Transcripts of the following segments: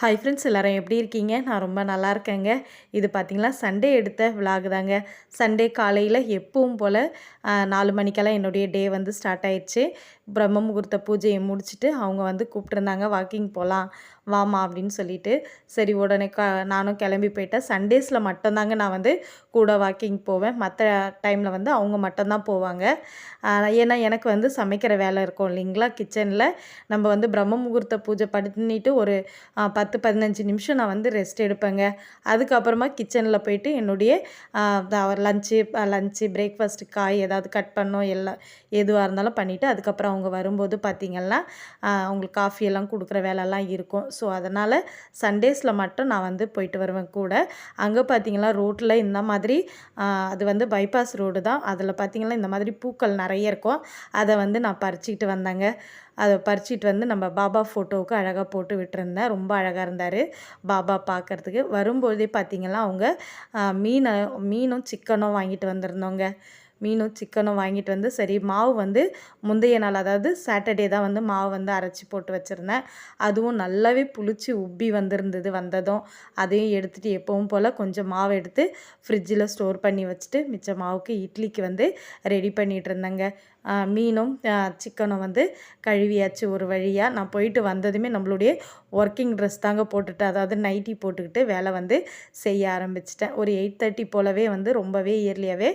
Hi friends எல்லோரும் எப்படி இருக்கீங்க? நான் ரொம்ப நல்லா இருக்கேங்க. இது பார்த்திங்களா சண்டே எடுத்த விலாக் தாங்க. சண்டே காலையில் எப்பவும் போல் நாலு மணிக்கெல்லாம் என்னுடைய டே வந்து ஸ்டார்ட் ஆயிடுச்சு. பிரம்ம முகூர்த்த பூஜையை முடிச்சுட்டு அவங்க வந்து கூப்பிட்ருந்தாங்க வாக்கிங் போகலாம் வாமா அப்படின்னு சொல்லிட்டு. சரி உடனே க நானும் கிளம்பி போயிட்டேன். சண்டேஸில் மட்டும்தாங்க நான் வந்து கூட வாக்கிங் போவேன். மற்ற டைமில் வந்து அவங்க மட்டும்தான் போவாங்க. ஏன்னா எனக்கு வந்து சமைக்கிற வேலை இருக்கும் இல்லைங்களா கிச்சனில். நம்ம வந்து பிரம்ம முகூர்த்த பூஜை பண்ணிட்டு ஒரு பத்து பதினஞ்சு நிமிஷம் நான் வந்து ரெஸ்ட் எடுப்பேங்க. அதுக்கப்புறமா கிச்சனில் போயிட்டு என்னுடைய லஞ்சு லஞ்சு பிரேக்ஃபாஸ்ட்டு காய் ஏதாவது கட் பண்ணோம் எல்லாம் எதுவாக இருந்தாலும் பண்ணிவிட்டு அதுக்கப்புறம் அவங்க வரும்போது பார்த்திங்கன்னா அவங்களுக்கு காஃபியெல்லாம் கொடுக்குற வேலைலாம் இருக்கும். ஸோ அதனால் சண்டேஸில் மட்டும் நான் வந்து போயிட்டு வருவேன் கூட. அங்கே பார்த்திங்கன்னா ரோட்டில் இந்த மாதிரி அது வந்து பைபாஸ் ரோடு தான். அதில் பார்த்திங்கன்னா இந்த மாதிரி பூக்கள் நிறைய இருக்கும். அதை வந்து நான் பறிச்சிக்கிட்டு வந்தேங்க. அதை பறிச்சிட்டு வந்து நம்ம பாபா ஃபோட்டோவுக்கு அழகாக போட்டு விட்டுருந்தேன். ரொம்ப அழகாக இருந்தார் பாபா பார்க்குறதுக்கு. வரும்போதே பார்த்திங்கன்னா அவங்க மீனை மீனும் சிக்கனும் வாங்கிட்டு வந்திருந்தோங்க. மீனும் சிக்கனும் வாங்கிட்டு வந்து சரி மாவு வந்து முந்தைய நாள் அதாவது சாட்டர்டே தான் வந்து மாவு வந்து அரைச்சி போட்டு வச்சுருந்தேன். அதுவும் நல்லாவே புளிச்சு உப்பி வந்திருந்தது வந்ததும். அதையும் எடுத்துகிட்டு எப்பவும் போல் கொஞ்சம் மாவு எடுத்து ஃப்ரிட்ஜில் ஸ்டோர் பண்ணி வச்சுட்டு மிச்ச மாவுக்கு இட்லிக்கு வந்து ரெடி பண்ணிகிட்டு இருந்தேங்க. மீனும் சிக்கனும் வந்து கழுவியாச்சு ஒரு வழியாக நான் போயிட்டு வந்ததுமே நம்மளுடைய ஒர்க்கிங் ட்ரெஸ் தாங்க போட்டுட்டு அதாவது நைட்டி போட்டுக்கிட்டு வேலை வந்து செய்ய ஆரம்பிச்சிட்டேன். ஒரு எயிட் தேர்ட்டி போலவே வந்து ரொம்பவே இயர்லியாகவே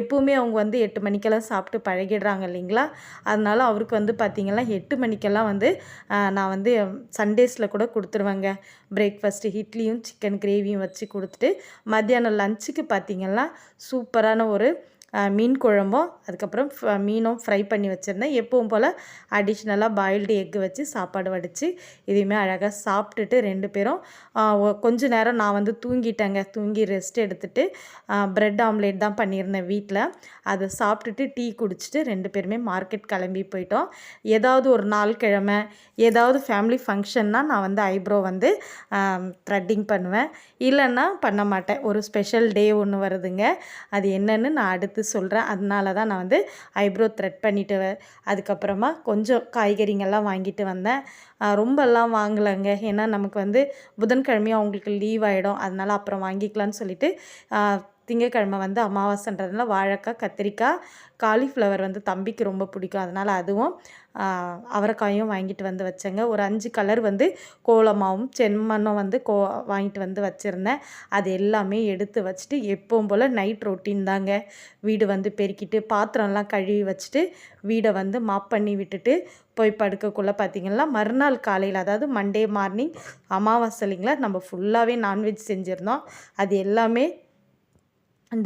எப்போவுமே அவங்க வந்து எட்டு மணிக்கெல்லாம் சாப்பிட்டு பழகிடுறாங்க இல்லைங்களா? அதனால் அவருக்கு வந்து பார்த்திங்கன்னா எட்டு மணிக்கெல்லாம் வந்து நான் வந்து சண்டேஸில் கூட கொடுத்துருவேங்க. பிரேக்ஃபாஸ்ட்டு இட்லியும் சிக்கன் கிரேவியும் வச்சு கொடுத்துட்டு மத்தியானம் லஞ்சுக்கு பார்த்திங்கன்னா சூப்பரான ஒரு மீன் குழம்பும் அதுக்கப்புறம் மீனும் ஃப்ரை பண்ணி வச்சுருந்தேன். எப்பவும் போல் அடிஷ்னலாக பாயில்டு எக்கு வச்சு சாப்பாடு வடித்து இதையுமே அழகாக சாப்பிட்டுட்டு ரெண்டு பேரும் கொஞ்ச நேரம் நான் வந்து தூங்கிட்டேங்க. தூங்கி ரெஸ்ட் எடுத்துகிட்டு ப்ரெட் ஆம்லேட் தான் பண்ணியிருந்தேன் வீட்டில் அதை சாப்பிட்டுட்டு டீ குடிச்சிட்டு ரெண்டு பேருமே மார்க்கெட் கிளம்பி போயிட்டோம். ஏதாவது ஒரு நாள் கிழமை ஏதாவது ஃபேமிலி ஃபங்க்ஷன்னால் நான் வந்து ஐப்ரோ வந்து த்ரெட்டிங் பண்ணுவேன். இல்லைன்னா பண்ண மாட்டேன். ஒரு ஸ்பெஷல் டே ஒன்று வருதுங்க. அது என்னென்னு நான் அடுத்து சொல்கிறேன் அதனால தான் நான் வந்து ஐப்ரோ த்ரெட் பண்ணிவிட்டு அதுக்கப்புறமா கொஞ்சம் காய்கறிங்கள்லாம் வாங்கிட்டு வந்தேன். ரொம்பலாம் வாங்கலைங்க. ஏன்னா நமக்கு வந்து புதன்கிழமையும் அவங்களுக்கு லீவ் ஆகிடும் அதனால் அப்புறம் வாங்கிக்கலான்னு சொல்லிவிட்டு திங்கக்கிழமை வந்து அமாவாசைன்றதுனால வாழைக்காய் கத்திரிக்காய் காலிஃப்ளவர் வந்து தம்பிக்கு ரொம்ப பிடிக்கும். அதனால் அதுவும் அவரைக்காயும் வாங்கிட்டு வந்து வச்சேங்க. ஒரு அஞ்சு கலர் வந்து கோலமாவும் செம்மண்ணும் வந்து கோ வாங்கிட்டு வந்து வச்சுருந்தேன். அது எல்லாமே எடுத்து வச்சுட்டு எப்பவும் போல் நைட் ரொட்டீன் தாங்க. வீடு வந்து பெருக்கிட்டு பாத்திரம்லாம் கழுவி வச்சுட்டு வீடை வந்து மாப் பண்ணி விட்டுட்டு போய் படுக்கக்குள்ளே பார்த்திங்கன்னா மறுநாள் காலையில் அதாவது மண்டே மார்னிங் அமாவாசை இல்லைங்களா நம்ம ஃபுல்லாகவே நான்வெஜ் செஞ்சுருந்தோம். அது எல்லாமே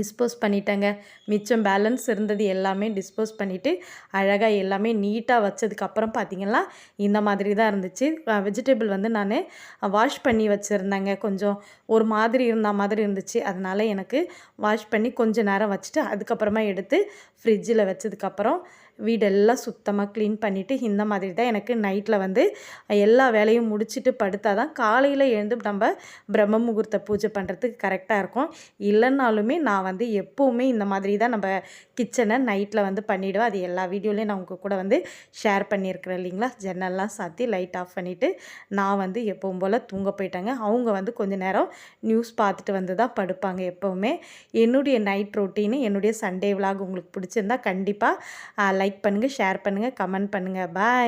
டிஸ்போஸ் பண்ணிட்டேங்க. மிச்சம் பேலன்ஸ் இருந்தது எல்லாமே டிஸ்போஸ் பண்ணிவிட்டு அழகாக எல்லாமே நீட்டாக வச்சதுக்கப்புறம் பார்த்திங்கன்னா இந்த மாதிரி தான் இருந்துச்சு. வெஜிடபிள் வந்து நான் வாஷ் பண்ணி வச்சுருந்தேங்க. கொஞ்சம் ஒரு மாதிரி இருந்த மாதிரி இருந்துச்சு. அதனால் எனக்கு வாஷ் பண்ணி கொஞ்சம் நேரம் வச்சுட்டு அதுக்கப்புறமா எடுத்து ஃப்ரிட்ஜில் வச்சதுக்கப்புறம் வீடெல்லாம் சுத்தமாக க்ளீன் பண்ணிவிட்டு இந்த மாதிரி தான் எனக்கு நைட்டில் வந்து எல்லா வேலையும் முடிச்சுட்டு படுத்தால் தான் காலையில் எழுந்து நம்ம பிரம்ம முகூர்த்த பூஜை பண்ணுறதுக்கு கரெக்டாக இருக்கும். இல்லைன்னாலுமே நான் வந்து எப்போவுமே இந்த மாதிரி தான் நம்ம கிச்சனை நைட்டில் வந்து பண்ணிவிடுவேன் அது எல்லா வீடியோலையும் நான் உங்கள் கூட வந்து ஷேர் பண்ணியிருக்கிறேன் இல்லைங்களா? ஜன்னல்லாம் சாத்தி லைட் ஆஃப் பண்ணிவிட்டு நான் வந்து எப்பவும் போல் தூங்க போயிட்டாங்க. அவங்க வந்து கொஞ்சம் நேரம் நியூஸ் பார்த்துட்டு வந்து தான் படுப்பாங்க எப்போவுமே. என்னுடைய நைட் ரொட்டீனு என்னுடைய சண்டே விலாக் உங்களுக்கு பிடிச்சிருந்தா கண்டிப்பாக லைக் லைக் பண்ணுங்கள் ஷேர் பண்ணுங்கள் கமெண்ட் பண்ணுங்கள் பாய்.